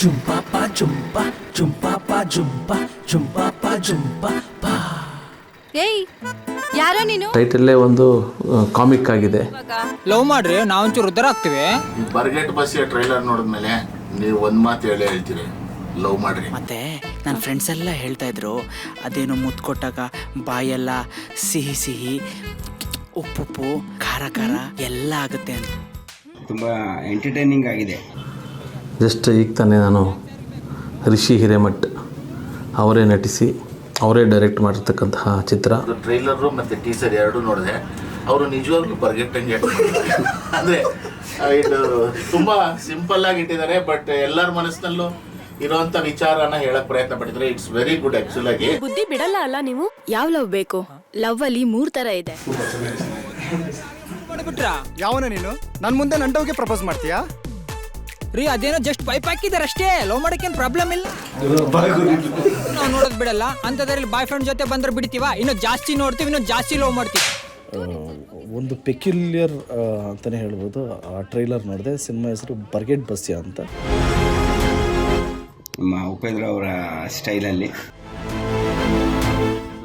Jumpapa jumpa, jumpapa jumpa, jumpapa jumpa pa. ಏಯ್ ಯಾರೋ ನೀನು? ಟೈಟಲ್ಲೇ ಒಂದು ಕಾಮಿಕ್ ಆಗಿದೆ. ಲವ್ ಮಾಡ್ರಿ ನಾವೊಂಚೂರು ಉದ್ದಾರ ಆಗ್ತೀವಿ. ಈ ಬರ್ಗೆಟ್ ಬಸ್ಸಿಯ ಟ್ರೈಲರ್ ನೋಡಿದ್ಮೇಲೆ ನೀವು ಒಂದ್ ಮಾತು ಹೇಳೇ ಹೇಳ್ತೀರಿ. ಲವ್ ಮಾಡ್ರಿ. ಮತ್ತೆ ನನ್ನ ಫ್ರೆಂಡ್ಸ್ ಎಲ್ಲ ಹೇಳ್ತಾ ಇದ್ರು ಅದೇನೋ ಮುತ್ತು ಕೊಟ್ಟಾಗ ಬಾಯೆಲ್ಲ ಸಿಹಿ ಸಿಹಿ ಉಪ್ಪುಪ್ಪು ಖಾರ ಖಾರ ಎಲ್ಲ ಆಗುತ್ತೆ ಅಂತ. ತುಂಬ ಎಂಟರ್ಟೈನಿಂಗ್ ಆಗಿದೆ. ಜಸ್ಟ್ ಈಗ ತಾನೇ ನಾನು ರಿಷಿ ಹಿರೇಮಠ್ ಅವರೇ ನಟಿಸಿ ಅವರೇ ಡೈರೆಕ್ಟ್ ಮಾಡಿರ್ತಕ್ಕಂತಹ ಚಿತ್ರ. ಟ್ರೈಲರು ಮತ್ತು ಟೀಸರ್ ಎರಡು ನೋಡಿದೆ. ಅವರು ನಿಜವಾಗ್ಲೂ ಬರ್ಗೆಟ್ಟಂಗೆ ಅಂದರೆ ಇದು ತುಂಬ ಸಿಂಪಲ್ ಆಗಿ ಇಟ್ಟಿದ್ದಾರೆ ಬಟ್ ಎಲ್ಲರ ಮನಸ್ಸಿನಲ್ಲೂ ಇರುವಂತ ವಿಚಾರನ ಹೇಳಕ್ ಪ್ರಯತ್ನ ಪಟ್ಟಿದ್ದಾರೆ. ಇಟ್ಸ್ ವೆರಿ ಗುಡ್ ಆಕ್ಚುಲ್ ಆಗಿ. ಬುದ್ಧಿ ಬಿಡಲ್ಲ ಅಲ್ಲ ನೀವು? ಯಾವ ಲವ್ ಬೇಕು? ಲವ್ ಅಲ್ಲಿ ಮೂರ್ ತರ ಇದೆ. ಮಾಡ್ಬಿಟ್ರಾ ಯಾವನ ನೀನು? ನನ್ ಮುಂದೆ ನಂಟವ್ಗೆ ಪ್ರಪೋಸ್ ಮಾಡ್ತೀಯಾ? ರೀ ಅದೇನೋ ಜಸ್ಟ್ ಪೈಪ್ ಹಾಕಿದಾರೆ ಅಷ್ಟೇ ಲವ್ ಮಾಡಕ್ಕೆ ಪ್ರಾಬ್ಲಮ್ ಇಲ್ಲ. ನಾವು ನೋಡೋದ್ ಬಿಡಲ್ಲ. ಅಂತದ್ರಲ್ಲಿ ಬಾಯ್ ಫ್ರೆಂಡ್ ಜೊತೆ ಬಂದ್ರೆ ಬಿಡ್ತೀವ? ಇನ್ನು ಜಾಸ್ತಿ ನೋಡ್ತೀವಿ ಇನ್ನು ಜಾಸ್ತಿ ಲವ್ ಮಾಡ್ತೀವಿ. ಒಂದು ಪೆಕ್ಯುಲಿಯರ್ ಅಂತಲೇ ಹೇಳ್ಬೋದು. ಆ ಟ್ರೈಲರ್ ನೋಡಿದೆ ಸಿನಿಮಾ ಹೆಸರು ಬರ್ಗೆಟ್ ಬಸ್ಯ ಅಂತ. ನಮ್ಮ ಉಪೇಂದ್ರ ಅವರ ಸ್ಟೈಲಲ್ಲಿ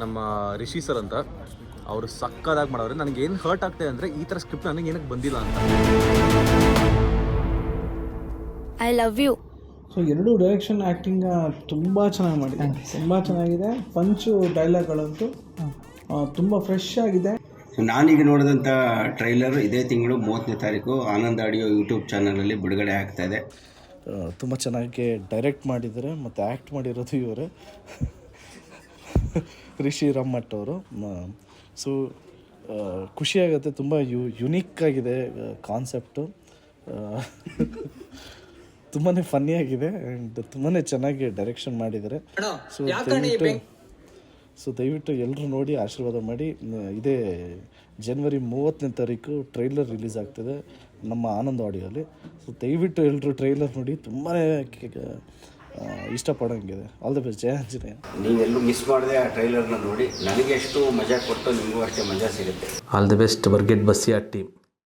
ನಮ್ಮ ರಿಷಿ ಸರ್ ಅಂತ ಅವರು ಸಕ್ಕದಾಗಿ ಮಾಡೋರು. ನನಗೆ ಏನು ಹರ್ಟ್ ಆಗ್ತದೆ ಅಂದರೆ ಈ ಥರ ಸ್ಕ್ರಿಪ್ಟ್ ನನಗೆ ಏನಕ್ಕೆ ಬಂದಿಲ್ಲ ಅಂತ. I love you. ಸೊ ಎರಡು ಡೈರೆಕ್ಷನ್ ಆ್ಯಕ್ಟಿಂಗ್ ತುಂಬ ಚೆನ್ನಾಗಿ ಮಾಡಿದೆ. ತುಂಬ ಚೆನ್ನಾಗಿದೆ. ಪಂಚು ಡೈಲಾಗ್ಗಳಂತೂ ತುಂಬ ಫ್ರೆಶ್ ಆಗಿದೆ. ಸೊ ನಾನೀಗ ನೋಡಿದಂಥ ಟ್ರೈಲರ್ ಇದೇ ತಿಂಗಳು ಮೂವತ್ತನೇ ತಾರೀಕು ಆನಂದ್ ಆಡಿಯೋ ಯೂಟ್ಯೂಬ್ ಚಾನಲಲ್ಲಿ ಬಿಡುಗಡೆ ಆಗ್ತಾ ಇದೆ. ತುಂಬ ಚೆನ್ನಾಗಿ ಡೈರೆಕ್ಟ್ ಮಾಡಿದ್ದಾರೆ. ಮತ್ತು ಆ್ಯಕ್ಟ್ ಮಾಡಿರೋದು ಇವರೇ. ರಿಷಿ ರಮ್ಮಟ್ ಅವರು. ಸೊ ಖುಷಿಯಾಗುತ್ತೆ ತುಂಬ ಯು ಯುನೀಕ್ ಆಗಿದೆ ಕಾನ್ಸೆಪ್ಟು ತುಂಬಾ ಫನ್ನಿಯಾಗಿದೆ ಆ್ಯಂಡ್ ತುಂಬಾ ಚೆನ್ನಾಗಿ ಡೈರೆಕ್ಷನ್ ಮಾಡಿದ್ದಾರೆ. ಸೊ ದಯವಿಟ್ಟು ಸೊ ದಯವಿಟ್ಟು ಎಲ್ಲರೂ ನೋಡಿ ಆಶೀರ್ವಾದ ಮಾಡಿ. ಇದೇ ಜನ್ವರಿ ಮೂವತ್ತನೇ ತಾರೀಕು ಟ್ರೈಲರ್ ರಿಲೀಸ್ ಆಗ್ತದೆ ನಮ್ಮ ಆನಂದ್ ಆಡಿಯೋಲಿ ಸೊ ದಯವಿಟ್ಟು ಎಲ್ಲರೂ ಟ್ರೈಲರ್ ನೋಡಿ ತುಂಬಾ ಇಷ್ಟಪಡೋಂಗಿದೆ. All the best Jaya Anjaneya. ನೀವೆಲ್ಲೂ miss ಮಾಡದೆ ಆ ಟ್ರೈಲರ್ನ ನೋಡಿ ನನಗೆ ಎಷ್ಟು ಮಜಾ ಕೊಟ್ಟು ನಿಮಗೂ ಅಷ್ಟೇ ಮಜಾ ಸಿಗುತ್ತೆ. ಆಲ್ ದ ಬೆಸ್ಟ್ ಬರ್ಗೆಟ್ ಬಸ್ಸಿಯಾ ಟೀಮ್